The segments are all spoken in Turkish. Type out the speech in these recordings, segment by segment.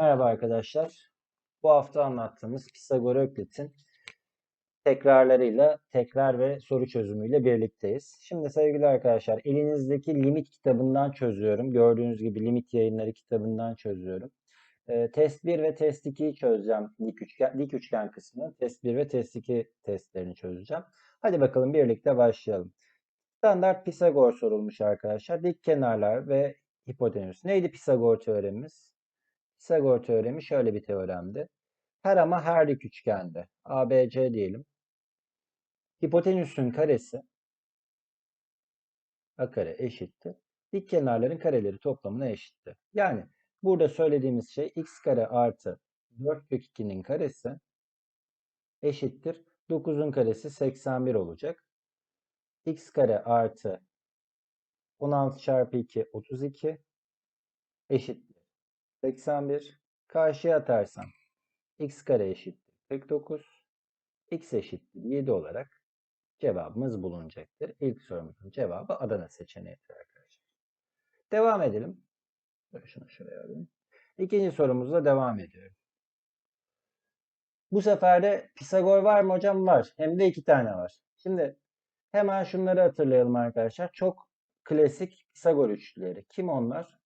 Merhaba arkadaşlar. Bu hafta anlattığımız Pisagor Öklit'in tekrarlarıyla, tekrar ve soru çözümüyle birlikteyiz. Şimdi sevgili arkadaşlar, elinizdeki limit kitabından çözüyorum. Gördüğünüz gibi limit yayınları kitabından çözüyorum. Ee, test 1 ve test 2'yi çözeceğim dik üçgen, dik üçgen kısmını. Test 1 ve test 2 testlerini çözeceğim. Hadi bakalım birlikte başlayalım. Standart Pisagor sorulmuş arkadaşlar. Dik kenarlar ve hipotenüs. Neydi Pisagor teoremimiz? Pisagor teoremi şöyle bir teoremdi. Her ama her dik üçgende. ABC diyelim. Hipotenüsün karesi A kare eşittir. Dik kenarların kareleri toplamına eşittir. Yani burada söylediğimiz şey x kare artı 4 kök 2'nin karesi eşittir. 9'un karesi 81 olacak. x kare artı 16 çarpı 2 32 eşittir. 81. Karşıya atarsam x kare eşittir 49. x eşittir 7 olarak cevabımız bulunacaktır. İlk sorumuzun cevabı Adana seçeneğidir arkadaşlar. Devam edelim. Şunu şuraya alayım. İkinci sorumuzla devam ediyorum. Bu sefer de Pisagor var mı hocam? Var. Hem de iki tane var. Şimdi hemen şunları hatırlayalım arkadaşlar. Çok klasik Pisagor üçlüleri. Kim onlar?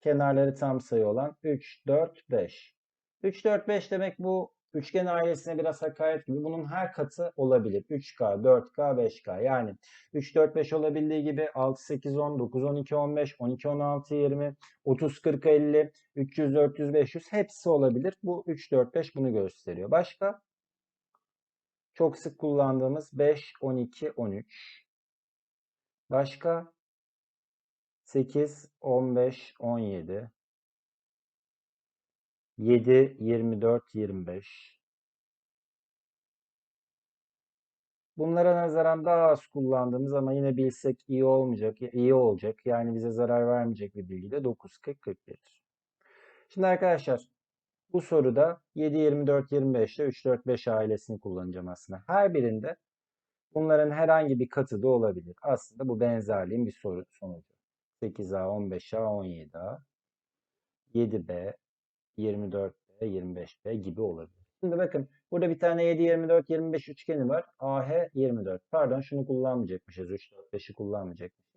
Kenarları tam sayı olan 3, 4, 5. 3, 4, 5 demek bu üçgen ailesine biraz hakaret gibi. Bunun her katı olabilir. 3K, 4K, 5K. Yani 3, 4, 5 olabildiği gibi 6, 8, 10, 9, 12, 15, 12, 16, 20, 30, 40, 50, 300, 400, 500 hepsi olabilir. Bu 3, 4, 5 bunu gösteriyor. Başka? Çok sık kullandığımız 5, 12, 13. Başka? 8, 15, 17, 7, 24, 25. Bunlara nazaran daha az kullandığımız ama yine bilsek iyi olmayacak, iyi olacak. Yani bize zarar vermeyecek bir bilgi de 9, 40, 41. Şimdi arkadaşlar bu soruda 7, 24, 25 ile 3, 4, 5 ailesini kullanacağım aslında. Her birinde bunların herhangi bir katı da olabilir. Aslında bu benzerliğin bir soru sonucu. 8A, 15A, 17A, 7B, 24B, 25B gibi olabilir. Şimdi bakın burada bir tane 7, 24, 25 üçgeni var. AH 24. Pardon şunu kullanmayacakmışız. 3, 4, 5'i kullanmayacakmışız.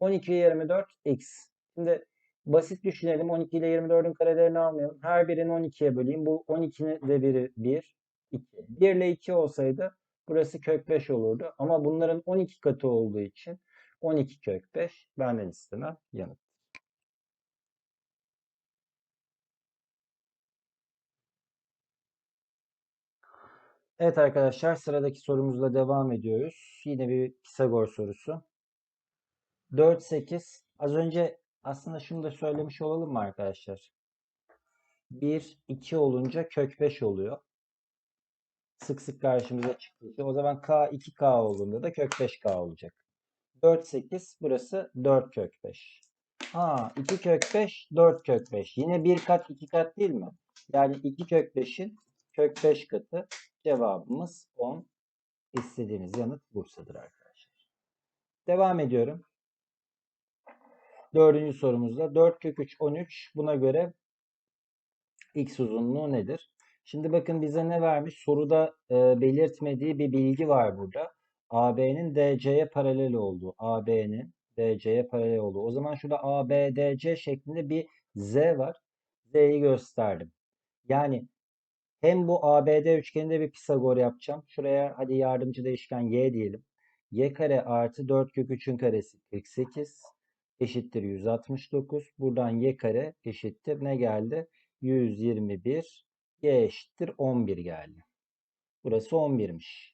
12, 24, X. Şimdi basit düşünelim. 12 ile 24'ün karelerini almayalım. Her birini 12'ye böleyim. Bu 12'nin de biri 1, 2. 1 ile 2 olsaydı burası kök 5 olurdu. Ama bunların 12 katı olduğu için 12 kök 5 benden istenen yanıt. Evet arkadaşlar sıradaki sorumuzla devam ediyoruz. Yine bir Pisagor sorusu. 4, 8. Az önce aslında şunu da söylemiş olalım mı arkadaşlar? 1, 2 olunca kök 5 oluyor. Sık sık karşımıza çıktı. O zaman K 2K olduğunda da kök 5K olacak. 4, 8. Burası 4 kök 5. Ha 2 kök 5, 4 kök 5. Yine bir kat 2 kat değil mi? Yani 2 kök 5'in kök 5 katı. Cevabımız 10. İstediğiniz yanıt Bursa'dır arkadaşlar. Devam ediyorum. Dördüncü sorumuzda 4 kök 3 13. Buna göre x uzunluğu nedir? Şimdi bakın bize ne vermiş? Soruda e, belirtmediği bir bilgi var burada. AB'nin DC'ye paralel olduğu. AB'nin DC'ye paralel olduğu. O zaman şurada ABDC şeklinde bir Z var. Z'yi gösterdim. Yani hem bu ABD üçgeninde bir Pisagor yapacağım. Şuraya hadi yardımcı değişken Y diyelim. Y kare artı 4 kök 3'ün karesi 48 eşittir 169. Buradan Y kare eşittir ne geldi? 121. Y eşittir 11 geldi. Burası 11'miş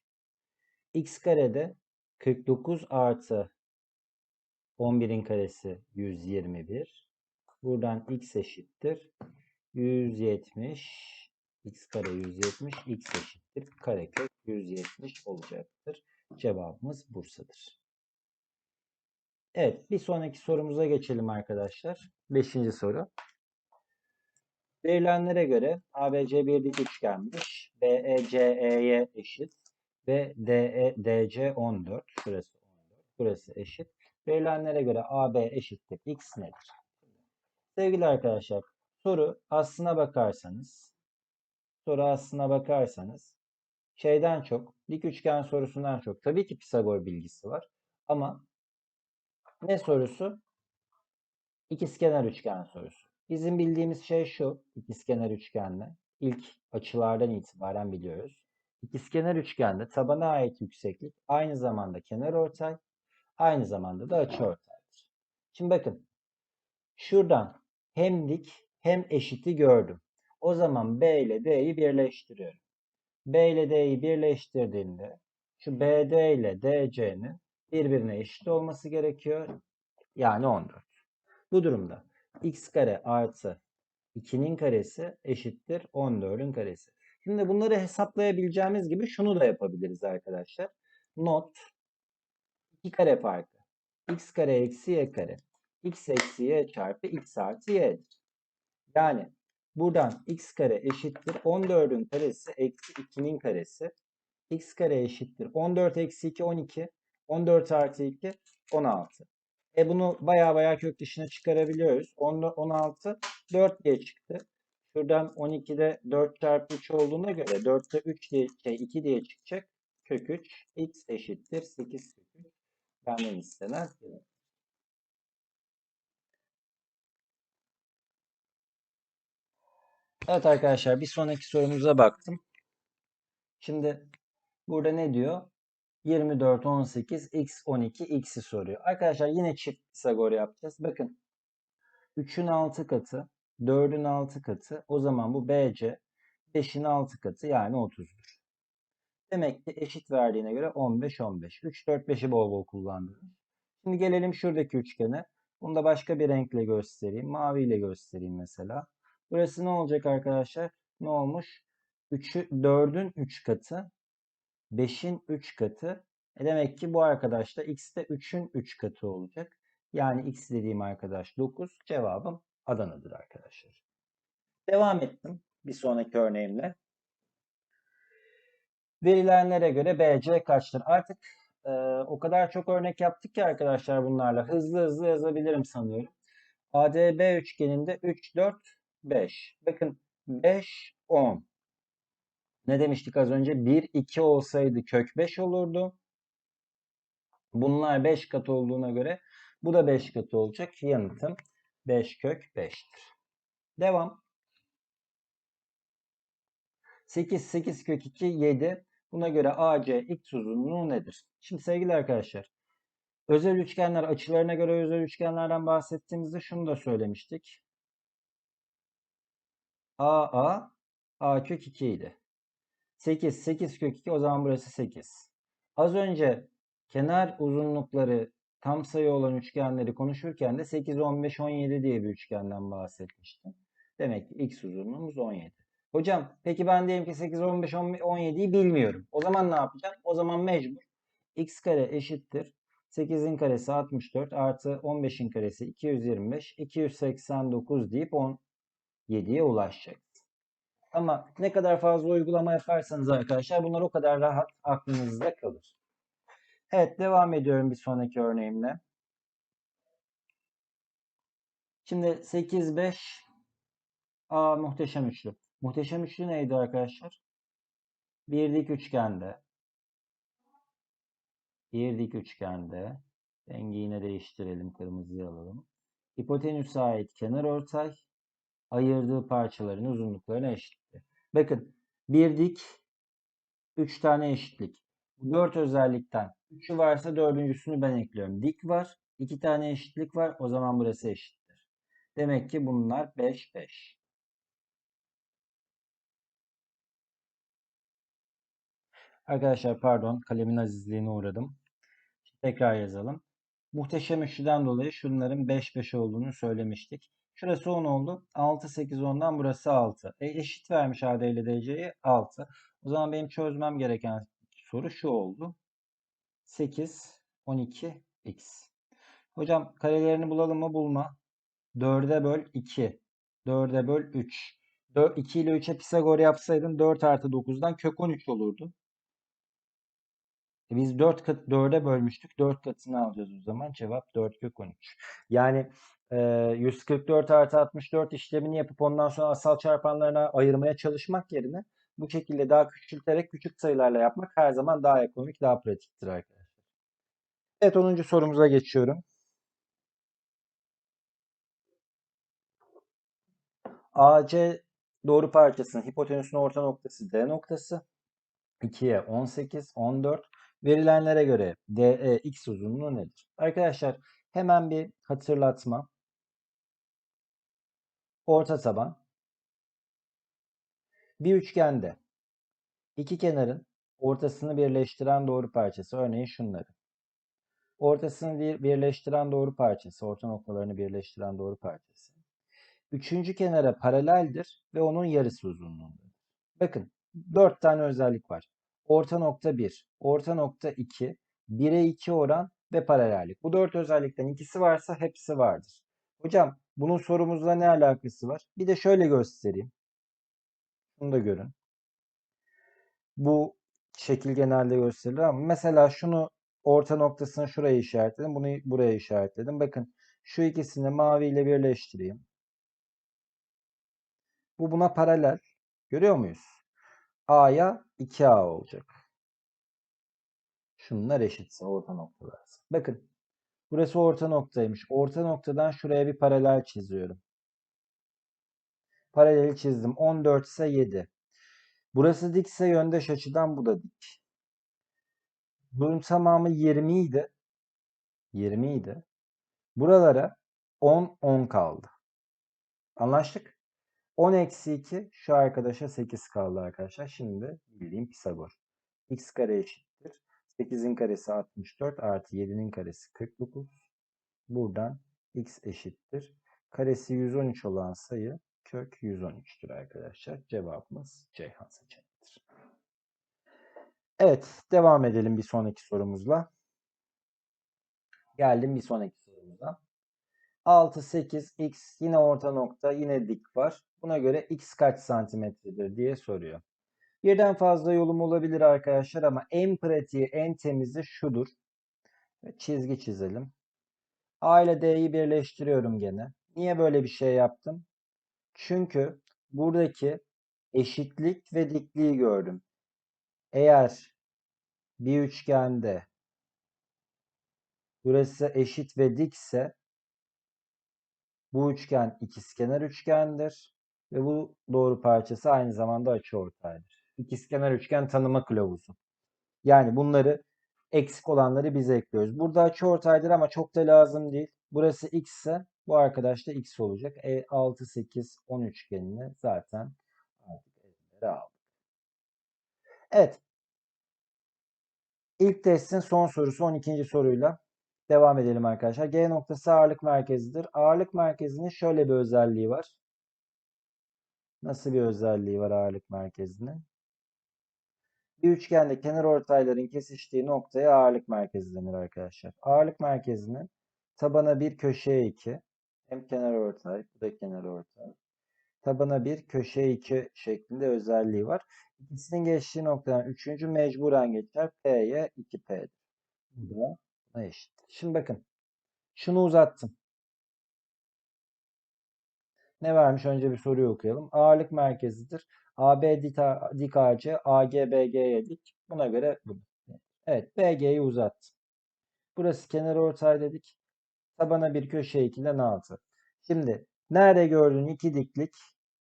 x karede 49 artı 11'in karesi 121. Buradan x eşittir. 170 x kare 170 x eşittir. Karekök 170 olacaktır. Cevabımız Bursa'dır. Evet bir sonraki sorumuza geçelim arkadaşlar. Beşinci soru. Verilenlere göre ABC bir dik üçgenmiş. BECE'ye eşit ve DE, DC 14. Şurası 14. Burası eşit. Verilenlere göre AB eşittir. X nedir? Sevgili arkadaşlar soru aslına bakarsanız soru aslına bakarsanız şeyden çok dik üçgen sorusundan çok tabii ki Pisagor bilgisi var ama ne sorusu? İkizkenar üçgen sorusu. Bizim bildiğimiz şey şu ikizkenar üçgenle ilk açılardan itibaren biliyoruz. İkizkenar üçgende tabana ait yükseklik aynı zamanda kenar ortay, aynı zamanda da açı ortaydır. Şimdi bakın şuradan hem dik hem eşiti gördüm. O zaman B ile D'yi birleştiriyorum. B ile D'yi birleştirdiğimde şu BD ile DC'nin birbirine eşit olması gerekiyor. Yani 14. Bu durumda x kare artı 2'nin karesi eşittir 14'ün karesi. Şimdi bunları hesaplayabileceğimiz gibi şunu da yapabiliriz arkadaşlar. Not 2 kare farkı. x kare eksi y kare. x eksi y çarpı x artı y'dir. Yani buradan x kare eşittir 14'ün karesi eksi 2'nin karesi. x kare eşittir 14 eksi 2 12. 14 artı 2 16. E bunu baya baya kök dışına çıkarabiliyoruz. 10, 16 4 diye çıktı. Şuradan 12'de 4 çarpı 3 olduğuna göre 4'te 3 diye şey 2 diye çıkacak. Kök 3 x eşittir 8 kök 3. Benden istenen cevap. Evet arkadaşlar bir sonraki sorumuza baktım. Şimdi burada ne diyor? 24, 18, x 12, x'i soruyor. Arkadaşlar yine çift Pisagor yapacağız. Bakın 3'ün 6 katı, 4'ün 6 katı. O zaman bu BC 5'in 6 katı yani 30'dur. Demek ki eşit verdiğine göre 15, 15. 3, 4, 5'i bol bol kullandım. Şimdi gelelim şuradaki üçgene. Bunu da başka bir renkle göstereyim. Maviyle göstereyim mesela. Burası ne olacak arkadaşlar? Ne olmuş? 3'ü 4'ün 3 katı 5'in 3 katı. E demek ki bu arkadaş da x de 3'ün 3 katı olacak. Yani x dediğim arkadaş 9. Cevabım Adana'dır arkadaşlar. Devam ettim bir sonraki örneğimle. Verilenlere göre BC kaçtır? Artık e, o kadar çok örnek yaptık ki arkadaşlar bunlarla. Hızlı hızlı yazabilirim sanıyorum. ADB üçgeninde 3, 4, 5. Bakın 5, 10. Ne demiştik az önce? 1, 2 olsaydı kök 5 olurdu. Bunlar 5 kat olduğuna göre bu da 5 katı olacak. Yanıtım 5 kök 5'tir. Devam. 8, 8 kök 2, 7. Buna göre AC x uzunluğu nedir? Şimdi sevgili arkadaşlar. Özel üçgenler açılarına göre özel üçgenlerden bahsettiğimizde şunu da söylemiştik. AA A kök 2 idi. 8, 8 kök 2 o zaman burası 8. Az önce kenar uzunlukları tam sayı olan üçgenleri konuşurken de 8, 15, 17 diye bir üçgenden bahsetmiştim. Demek ki x uzunluğumuz 17. Hocam peki ben diyelim ki 8, 15, 17'yi bilmiyorum. O zaman ne yapacağım? O zaman mecbur x kare eşittir. 8'in karesi 64 artı 15'in karesi 225, 289 deyip 17'ye ulaşacak. Ama ne kadar fazla uygulama yaparsanız arkadaşlar bunlar o kadar rahat aklınızda kalır. Evet devam ediyorum bir sonraki örneğimle. Şimdi 8, 5 A muhteşem üçlü. Muhteşem üçlü neydi arkadaşlar? Bir dik üçgende. Bir dik üçgende. Rengi yine değiştirelim. Kırmızıyı alalım. Hipotenüse ait kenar ortay ayırdığı parçaların uzunluklarına eşitti. Bakın bir dik 3 tane eşitlik. Bu 4 özellikten 3'ü varsa dördüncüsünü ben ekliyorum. Dik var. 2 tane eşitlik var. O zaman burası eşittir. Demek ki bunlar 5 5. Arkadaşlar pardon kalemin azizliğine uğradım. Tekrar yazalım. Muhteşem üçlüden dolayı şunların 5 5 olduğunu söylemiştik. Şurası 10 oldu. 6, 8, 10'dan burası 6. E, eşit vermiş AD ile DC'yi 6. O zaman benim çözmem gereken soru şu oldu. 8, 12, x. Hocam karelerini bulalım mı? Bulma. 4'e böl 2. 4'e böl 3. 4, 2 ile 3'e Pisagor yapsaydın 4 artı 9'dan kök 13 olurdu. E biz 4 kat 4'e bölmüştük. 4 katını alacağız o zaman. Cevap 4 kök 13. Yani e, 144 artı 64 işlemini yapıp ondan sonra asal çarpanlarına ayırmaya çalışmak yerine bu şekilde daha küçülterek küçük sayılarla yapmak her zaman daha ekonomik, daha pratiktir arkadaşlar. Evet 10. sorumuza geçiyorum. AC doğru parçasının hipotenüsün orta noktası D noktası. 2'ye 18, 14. Verilenlere göre DE x uzunluğu nedir? Arkadaşlar hemen bir hatırlatma. Orta taban. Bir üçgende iki kenarın ortasını birleştiren doğru parçası. Örneğin şunları. Ortasını bir birleştiren doğru parçası, orta noktalarını birleştiren doğru parçası. Üçüncü kenara paraleldir ve onun yarısı uzunluğundadır. Bakın dört tane özellik var. Orta nokta 1, orta nokta 2, 1'e 2 oran ve paralellik. Bu dört özellikten ikisi varsa hepsi vardır. Hocam bunun sorumuzla ne alakası var? Bir de şöyle göstereyim. Bunu da görün. Bu şekil genelde gösterilir ama mesela şunu orta noktasını şuraya işaretledim. Bunu buraya işaretledim. Bakın şu ikisini mavi ile birleştireyim. Bu buna paralel. Görüyor muyuz? A'ya 2A olacak. Şunlar eşitse orta noktalar. Bakın. Burası orta noktaymış. Orta noktadan şuraya bir paralel çiziyorum. Paraleli çizdim. 14 ise 7. Burası dikse yöndeş açıdan bu da dik. Bunun tamamı 20 idi. 20 idi. Buralara 10, 10 kaldı. Anlaştık. 10 eksi 2 şu arkadaşa 8 kaldı arkadaşlar. Şimdi bildiğim Pisagor. x kare eşittir. 8'in karesi 64 artı 7'nin karesi 49. Buradan x eşittir. Karesi 113 olan sayı kök 113'tür arkadaşlar. Cevabımız Ceyhan seçeneğidir. Evet devam edelim bir sonraki sorumuzla. Geldim bir sonraki sorumuza. 6, 8, x yine orta nokta yine dik var. Buna göre x kaç santimetredir diye soruyor. Birden fazla yolum olabilir arkadaşlar ama en pratiği en temizi şudur. Çizgi çizelim. A ile D'yi birleştiriyorum gene. Niye böyle bir şey yaptım? Çünkü buradaki eşitlik ve dikliği gördüm. Eğer bir üçgende burası eşit ve dikse bu üçgen ikizkenar üçgendir ve bu doğru parçası aynı zamanda açıortaydır. İkizkenar üçgen tanıma kılavuzu. Yani bunları eksik olanları biz ekliyoruz. Burada açıortaydır ama çok da lazım değil. Burası x ise bu arkadaş da x olacak. E 6 8 10 üçgenini zaten artık ezbere aldık. Evet. İlk testin son sorusu 12. soruyla devam edelim arkadaşlar. G noktası ağırlık merkezidir. Ağırlık merkezinin şöyle bir özelliği var. Nasıl bir özelliği var ağırlık merkezinin? Bir üçgende kenar ortayların kesiştiği noktaya ağırlık merkezi denir arkadaşlar. Ağırlık merkezinin tabana bir köşeye 2 hem kenar ortay bu da kenar ortay. Tabana bir köşeye 2 şeklinde özelliği var. İkisinin geçtiği noktadan üçüncü mecburen geçer. P'ye 2P'dir. Bu da eşit. Şimdi bakın. Şunu uzattım. Ne vermiş? Önce bir soruyu okuyalım. Ağırlık merkezidir. AB dik AC, AG BG'ye dik. Buna göre bu. Evet, BG'yi uzattım. Burası kenar ortay dedik. Tabana bir köşe 2'den 6. Şimdi nerede gördüğün iki diklik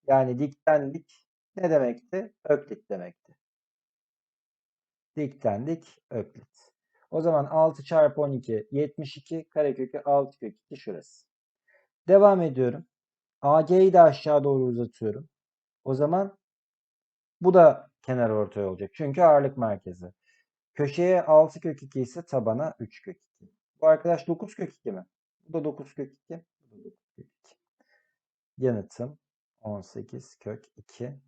yani dikten dik ne demekti? Öklit demekti. Dikten dik öklit. O zaman 6 çarpı 12 72 karekökü 6 kök 2 şurası. Devam ediyorum. AG'yi de aşağı doğru uzatıyorum. O zaman bu da kenar ortay olacak. Çünkü ağırlık merkezi. Köşeye 6 kök 2 ise tabana 3 kök 2. Bu arkadaş 9 kök 2 mi? Bu da 9 kök 2. Bu da 9 kök 2. Yanıtım 18 kök 2.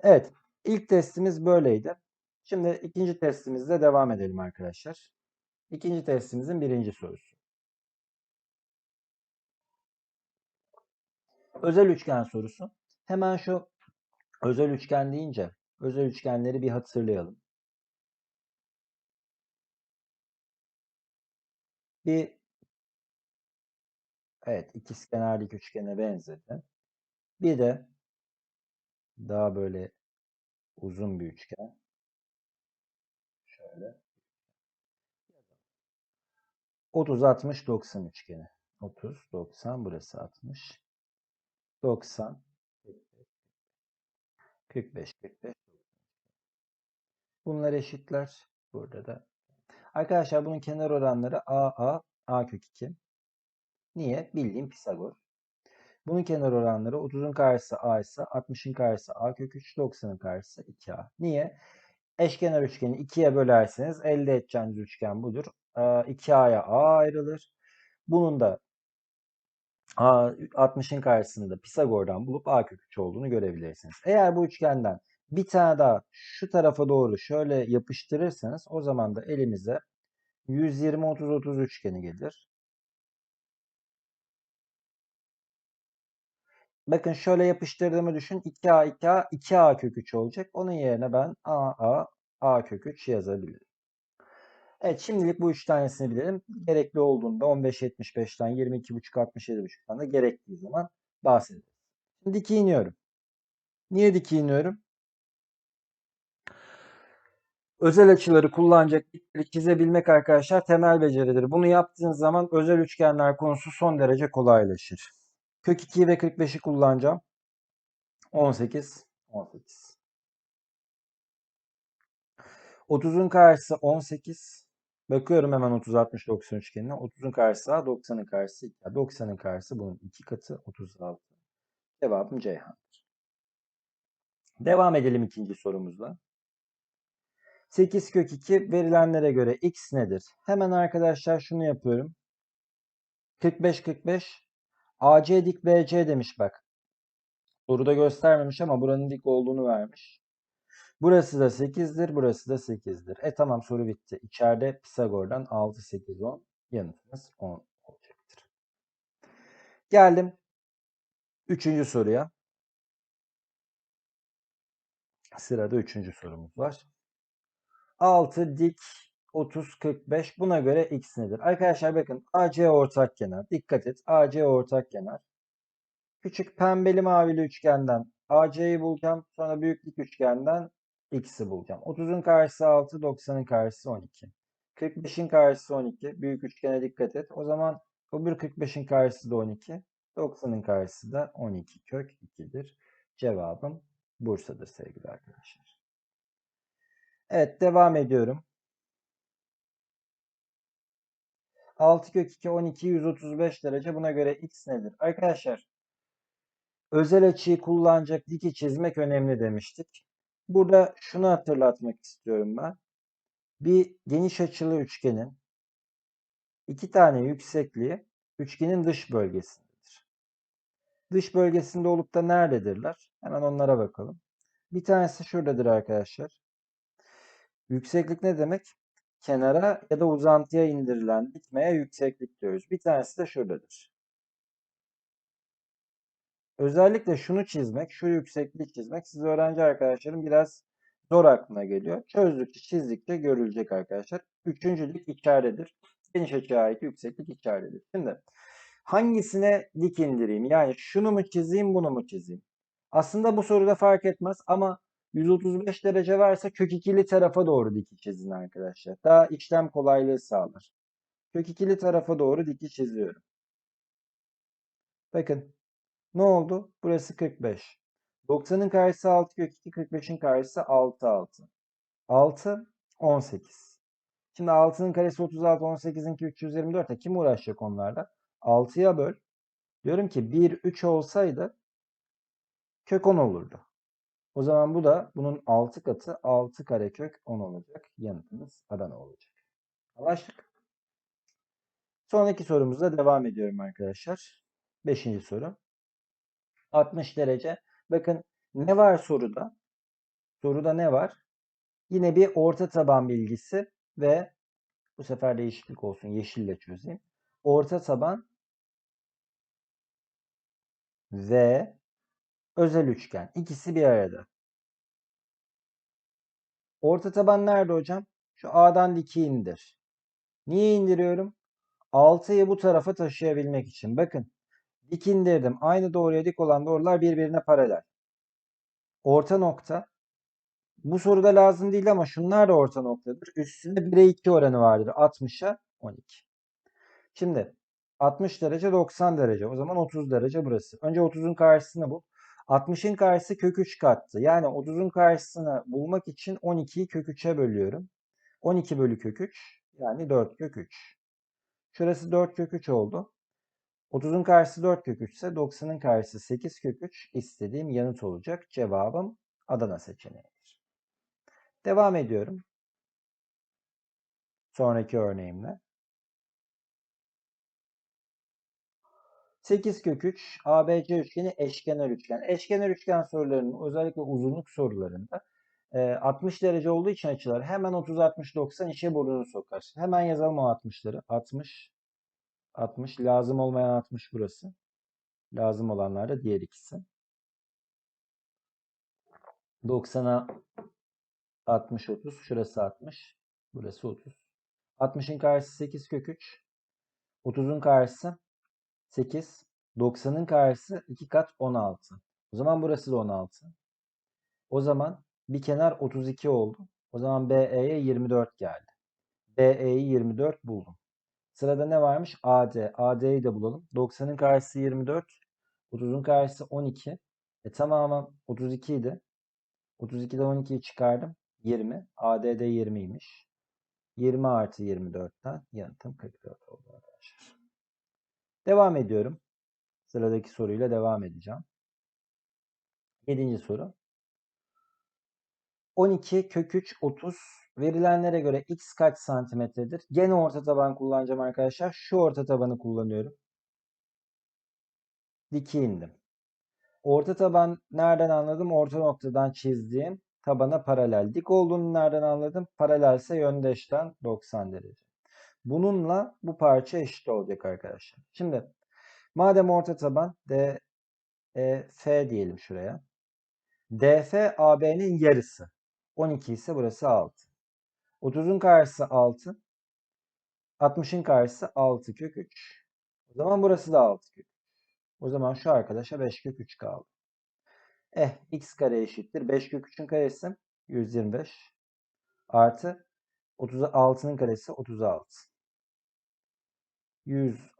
Evet. ilk testimiz böyleydi. Şimdi ikinci testimizle devam edelim arkadaşlar. İkinci testimizin birinci sorusu. Özel üçgen sorusu. Hemen şu özel üçgen deyince özel üçgenleri bir hatırlayalım. Bir Evet, ikizkenar dik üçgene benzedi. Bir de daha böyle uzun bir üçgen. Şöyle. 30 60 90 üçgeni. 30 90 burası 60. 90 45 45 Bunlar eşitler. Burada da. Arkadaşlar bunun kenar oranları a a a kök 2. Niye? Bildiğim Pisagor. Bunun kenar oranları 30'un karşısı a ise 60'ın karşısı a kök 3, 90'ın karşısı 2a. Niye? Eşkenar üçgeni 2'ye bölerseniz elde edeceğiniz üçgen budur. 2a'ya a ayrılır. Bunun da 60'ın karşısında Pisagor'dan bulup a kök 3 olduğunu görebilirsiniz. Eğer bu üçgenden bir tane daha şu tarafa doğru şöyle yapıştırırsanız o zaman da elimize 120 30 30 üçgeni gelir. Bakın şöyle yapıştırdığımı düşün. 2A 2A 2A kök 3 olacak. Onun yerine ben AA A kök 3 yazabilirim. Evet şimdilik bu üç tanesini bilelim. Gerekli olduğunda 15.75'ten 22.5 67.5'tan da gerektiği zaman bahsederiz. Şimdi diki iniyorum. Niye diki iniyorum? Özel açıları kullanacak dikleri çizebilmek arkadaşlar temel beceridir. Bunu yaptığınız zaman özel üçgenler konusu son derece kolaylaşır. Kök 2 ve 45'i kullanacağım. 18, 18. 30'un karşısı 18. Bakıyorum hemen 30, 60, 90 üçgenine. 30'un karşısı A, 90'ın karşısı 2. 90'ın karşısı bunun 2 katı 36. Cevabım Ceyhan'dır. Devam edelim ikinci sorumuzla. 8 kök 2 verilenlere göre x nedir? Hemen arkadaşlar şunu yapıyorum. 45 45 AC dik BC demiş bak. Soruda göstermemiş ama buranın dik olduğunu vermiş. Burası da 8'dir, burası da 8'dir. E tamam soru bitti. İçeride Pisagor'dan 6, 8, 10. Yanıtımız 10 olacaktır. Geldim. Üçüncü soruya. Sırada üçüncü sorumuz var. 6 dik 30 45 buna göre x nedir? Arkadaşlar bakın AC ortak kenar. Dikkat et. AC ortak kenar. Küçük pembeli mavili üçgenden AC'yi bulacağım. Sonra büyük üçgenden x'i bulacağım. 30'un karşısı 6, 90'ın karşısı 12. 45'in karşısı 12. Büyük üçgene dikkat et. O zaman öbür 45'in karşısı da 12. 90'ın karşısı da 12 kök 2'dir. Cevabım Bursa'dır sevgili arkadaşlar. Evet devam ediyorum. 6 kök 2 12 135 derece. Buna göre x nedir? Arkadaşlar özel açıyı kullanacak diki çizmek önemli demiştik. Burada şunu hatırlatmak istiyorum ben. Bir geniş açılı üçgenin iki tane yüksekliği üçgenin dış bölgesindedir. Dış bölgesinde olup da nerededirler? Hemen onlara bakalım. Bir tanesi şuradadır arkadaşlar. Yükseklik ne demek? Kenara ya da uzantıya indirilen dikmeye yükseklik diyoruz. Bir tanesi de şuradadır. Özellikle şunu çizmek, şu yüksekliği çizmek siz öğrenci arkadaşlarım biraz zor aklına geliyor. Çözdükçe, çizdikçe görülecek arkadaşlar. Üçüncülük içeridedir. Geniş açıya ait yükseklik içeridedir. Şimdi hangisine dik indireyim? Yani şunu mu çizeyim, bunu mu çizeyim? Aslında bu soruda fark etmez ama 135 derece varsa kök ikili tarafa doğru diki çizin arkadaşlar. Daha işlem kolaylığı sağlar. Kök ikili tarafa doğru diki çiziyorum. Bakın ne oldu? Burası 45. 90'ın karşısı 6 kök 2, 45'in karşısı 6 6. 6 18. Şimdi 6'nın karesi 36, 18'inki 324. Kim uğraşacak onlarla? 6'ya böl. Diyorum ki 1 3 olsaydı kök 10 olurdu. O zaman bu da bunun 6 katı 6 karekök 10 olacak. Yanıtımız Adana olacak. Anlaştık. Sonraki sorumuzla devam ediyorum arkadaşlar. Beşinci soru. 60 derece. Bakın ne var soruda? Soruda ne var? Yine bir orta taban bilgisi ve bu sefer değişiklik olsun. Yeşille çözeyim. Orta taban ve özel üçgen. İkisi bir arada. Orta taban nerede hocam? Şu A'dan diki indir. Niye indiriyorum? 6'yı bu tarafa taşıyabilmek için. Bakın dik indirdim. Aynı doğruya dik olan doğrular birbirine paralel. Orta nokta. Bu soruda lazım değil ama şunlar da orta noktadır. Üstünde 1'e 2 oranı vardır. 60'a 12. Şimdi 60 derece 90 derece. O zaman 30 derece burası. Önce 30'un karşısını bul. 60'ın karşısı kök 3 kattı. Yani 30'un karşısını bulmak için 12'yi kök 3'e bölüyorum. 12 bölü kök 3 yani 4 kök 3. Şurası 4 kök 3 oldu. 30'un karşısı 4 kök 3 ise 90'ın karşısı 8 kök 3 istediğim yanıt olacak. Cevabım Adana seçeneğidir. Devam ediyorum. Sonraki örneğimle. 8 kök 3 ABC üçgeni eşkenar üçgen. Eşkenar üçgen sorularının özellikle uzunluk sorularında 60 derece olduğu için açılar hemen 30 60 90 işe burnunu sokar. Hemen yazalım o 60'ları. 60 60 lazım olmayan 60 burası. Lazım olanlar da diğer ikisi. 90'a 60 30 şurası 60 burası 30. 60'ın karşısı 8 kök 3. 30'un karşısı 8. 90'ın karşısı 2 kat 16. O zaman burası da 16. O zaman bir kenar 32 oldu. O zaman BE'ye 24 geldi. BE'yi 24 buldum. Sırada ne varmış? AD. AD'yi de bulalım. 90'ın karşısı 24. 30'un karşısı 12. E tamamı 32 idi. 32'den 12'yi çıkardım. 20. AD'de 20'ymiş. 20 artı 24'ten yanıtım 44 oldu. Devam ediyorum. Sıradaki soruyla devam edeceğim. Yedinci soru. 12 kök 3 30 verilenlere göre x kaç santimetredir? Gene orta taban kullanacağım arkadaşlar. Şu orta tabanı kullanıyorum. Diki indim. Orta taban nereden anladım? Orta noktadan çizdiğim tabana paralel. Dik olduğunu nereden anladım? Paralelse yöndeşten 90 derece. Bununla bu parça eşit olacak arkadaşlar. Şimdi madem orta taban D, E, diyelim şuraya. DF AB'nin yarısı. 12 ise burası 6. 30'un karşısı 6. 60'ın karşısı 6 kök 3. O zaman burası da 6 kök 3. O zaman şu arkadaşa 5 kök 3 kaldı. Eh x kare eşittir. 5 kök 3'ün karesi 125. Artı 36'nın karesi 36. 100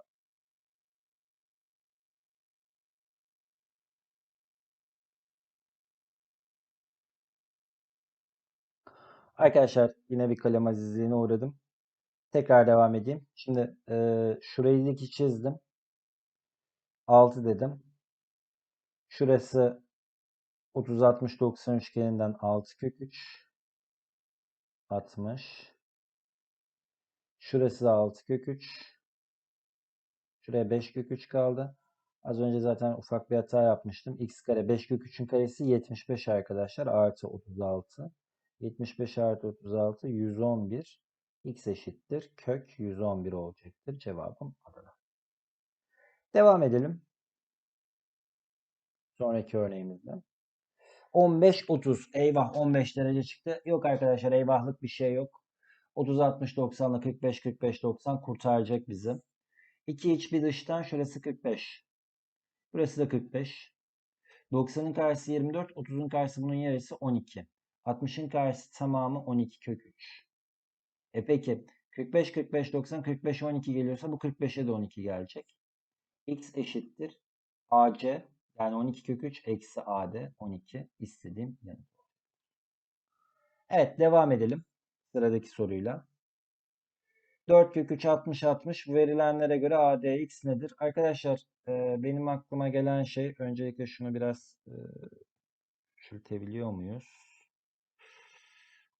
Arkadaşlar yine bir kalem azizliğine uğradım. Tekrar devam edeyim. Şimdi e, şurayı dik çizdim. 6 dedim. Şurası 30 60 90 üçgeninden 6 kök 3 60 Şurası da 6 kök 3 Şuraya 5 kök 3 kaldı. Az önce zaten ufak bir hata yapmıştım. x kare 5 kök 3'ün karesi 75 arkadaşlar. Artı 36. 75 artı 36 111. x eşittir. Kök 111 olacaktır. Cevabım Adana. Devam edelim. Sonraki örneğimizde. 15-30. Eyvah 15 derece çıktı. Yok arkadaşlar eyvahlık bir şey yok. 30-60-90 ile 45-45-90 kurtaracak bizi. 2 iç bir dıştan şurası 45. Burası da 45. 90'ın karşısı 24. 30'un karşısı bunun yarısı 12. 60'ın karşısı tamamı 12 kök 3. E peki 45, 45, 90, 45, 12 geliyorsa bu 45'e de 12 gelecek. X eşittir. AC yani 12 kök 3 eksi AD 12 istediğim yanıt. Evet devam edelim sıradaki soruyla. 4 kök 3 60 60 verilenlere göre ADX nedir? Arkadaşlar e, benim aklıma gelen şey öncelikle şunu biraz e, küçültebiliyor muyuz?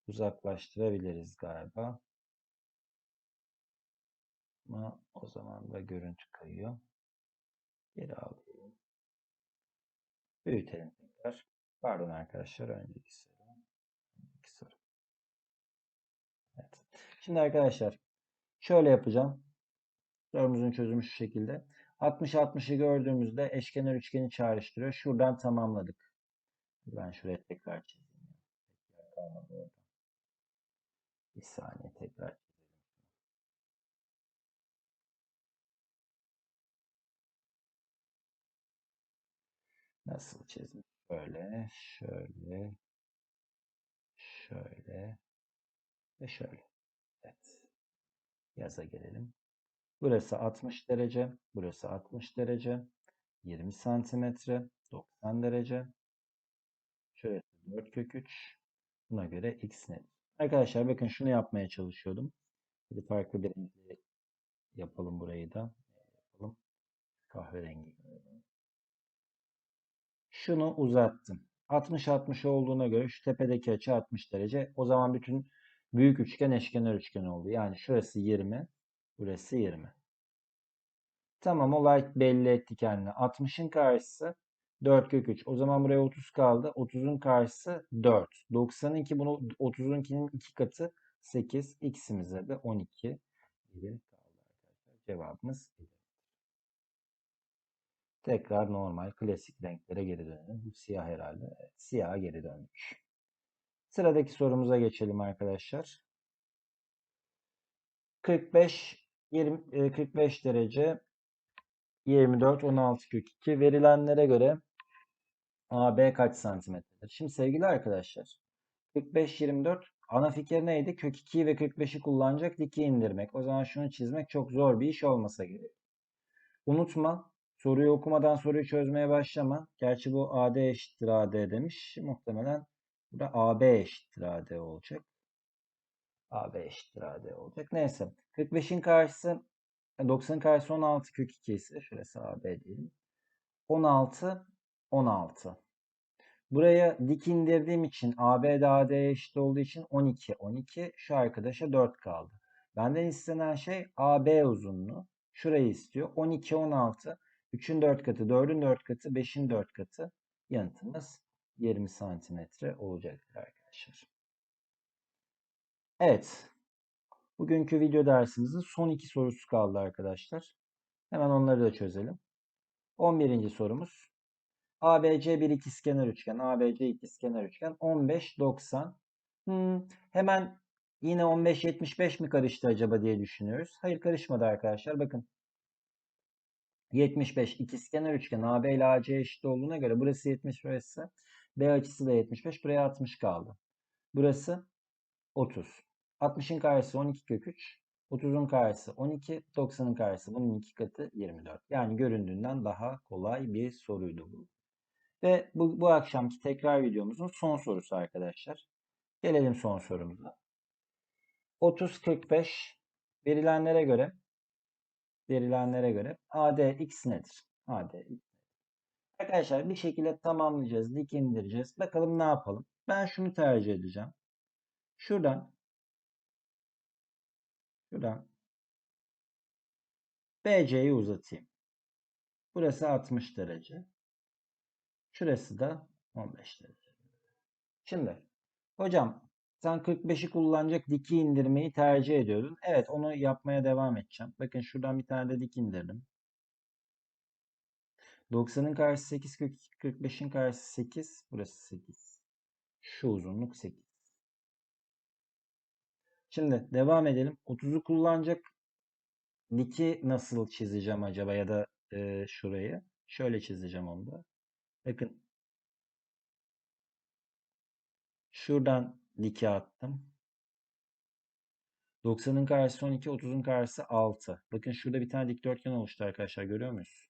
Uzaklaştırabiliriz galiba. Ama o zaman da görüntü kayıyor. Geri alıyorum. Büyütelim tekrar. Pardon arkadaşlar önceki soru. Önceki soru. Evet. Şimdi arkadaşlar Şöyle yapacağım. Sorumuzun çözümü şu şekilde. 60-60'ı gördüğümüzde eşkenar üçgeni çağrıştırıyor. Şuradan tamamladık. Ben şuraya tekrar çizeyim. Tekrar kalmadı orada. Bir saniye tekrar Nasıl çizim? Şöyle, şöyle, şöyle ve şöyle. Evet. Yaza gelelim. Burası 60 derece, burası 60 derece, 20 santimetre, 90 derece. Şurası 4 kök 3. Buna göre x net. Arkadaşlar bakın şunu yapmaya çalışıyordum. Hadi farklı bir renkle yapalım burayı da. Yapalım. Kahverengi. Şunu uzattım. 60-60 olduğuna göre şu tepedeki açı 60 derece. O zaman bütün büyük üçgen eşkenar üçgen oldu. Yani şurası 20, burası 20. Tamam olay belli etti kendini. 60'ın karşısı 4 kök 3. O zaman buraya 30 kaldı. 30'un karşısı 4. 90'ınki bunu 30'unkinin 2 katı 8. X'imize de 12 gibi kaldı arkadaşlar. Cevabımız. Tekrar normal klasik renklere geri dönelim. Bu siyah herhalde. Evet, siyaha geri döndük. Sıradaki sorumuza geçelim arkadaşlar. 45 20 e, 45 derece 24 16 kök 2 verilenlere göre AB kaç santimetredir? Şimdi sevgili arkadaşlar 45 24 ana fikir neydi? Kök 2'yi ve 45'i kullanacak diki indirmek. O zaman şunu çizmek çok zor bir iş olmasa gerek. Unutma soruyu okumadan soruyu çözmeye başlama. Gerçi bu AD eşittir AD demiş. Muhtemelen burada AB eşittir AD olacak. AB eşittir AD olacak. Neyse. 45'in karşısı 90'ın karşısı 16 kök 2 ise şurası AB diyelim. 16 16. Buraya dik indirdiğim için AB de AD'ye eşit olduğu için 12 12. Şu arkadaşa 4 kaldı. Benden istenen şey AB uzunluğu. Şurayı istiyor. 12 16. 3'ün 4 katı, 4'ün 4 katı, 5'in 4 katı. Yanıtımız 20 santimetre olacaktır arkadaşlar. Evet. Bugünkü video dersimizin son iki sorusu kaldı arkadaşlar. Hemen onları da çözelim. 11. sorumuz. ABC bir ikizkenar üçgen. ABC ikizkenar üçgen. 15 90. Hmm, hemen yine 15 75 mi karıştı acaba diye düşünüyoruz. Hayır karışmadı arkadaşlar. Bakın. 75 ikizkenar üçgen AB ile AC eşit olduğuna göre burası 70 burası. B açısı da 75. Buraya 60 kaldı. Burası 30. 60'ın karşısı 12 kök 3. 30'un karşısı 12. 90'ın karşısı bunun iki katı 24. Yani göründüğünden daha kolay bir soruydu bu. Ve bu, bu akşamki tekrar videomuzun son sorusu arkadaşlar. Gelelim son sorumuza. 30-45 verilenlere göre verilenlere göre AD x nedir? AD. Arkadaşlar bir şekilde tamamlayacağız. Dik indireceğiz. Bakalım ne yapalım. Ben şunu tercih edeceğim. Şuradan şuradan BC'yi uzatayım. Burası 60 derece. Şurası da 15 derece. Şimdi hocam sen 45'i kullanacak diki indirmeyi tercih ediyordun. Evet onu yapmaya devam edeceğim. Bakın şuradan bir tane de dik indirdim. 90'ın karşısı 8, 45'in karşısı 8. Burası 8. Şu uzunluk 8. Şimdi devam edelim. 30'u kullanacak diki nasıl çizeceğim acaba ya da e, şurayı. Şöyle çizeceğim onu da. Bakın. Şuradan dike attım. 90'ın karşısı 12, 30'un karşısı 6. Bakın şurada bir tane dikdörtgen oluştu arkadaşlar. Görüyor muyuz?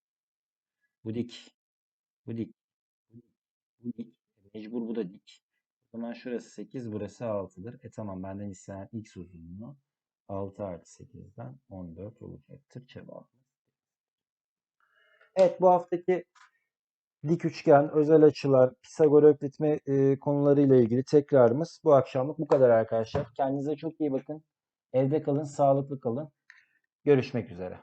Bu dik. Bu dik. Bu dik. Mecbur bu da dik. O zaman şurası 8, burası 6'dır. E tamam benden istenen x uzunluğu 6 artı 8'den 14 olacaktır cevabımız. Evet bu haftaki dik üçgen, özel açılar, Pisagor ökletme e, konularıyla ilgili tekrarımız bu akşamlık bu kadar arkadaşlar. Kendinize çok iyi bakın. Evde kalın, sağlıklı kalın. Görüşmek üzere.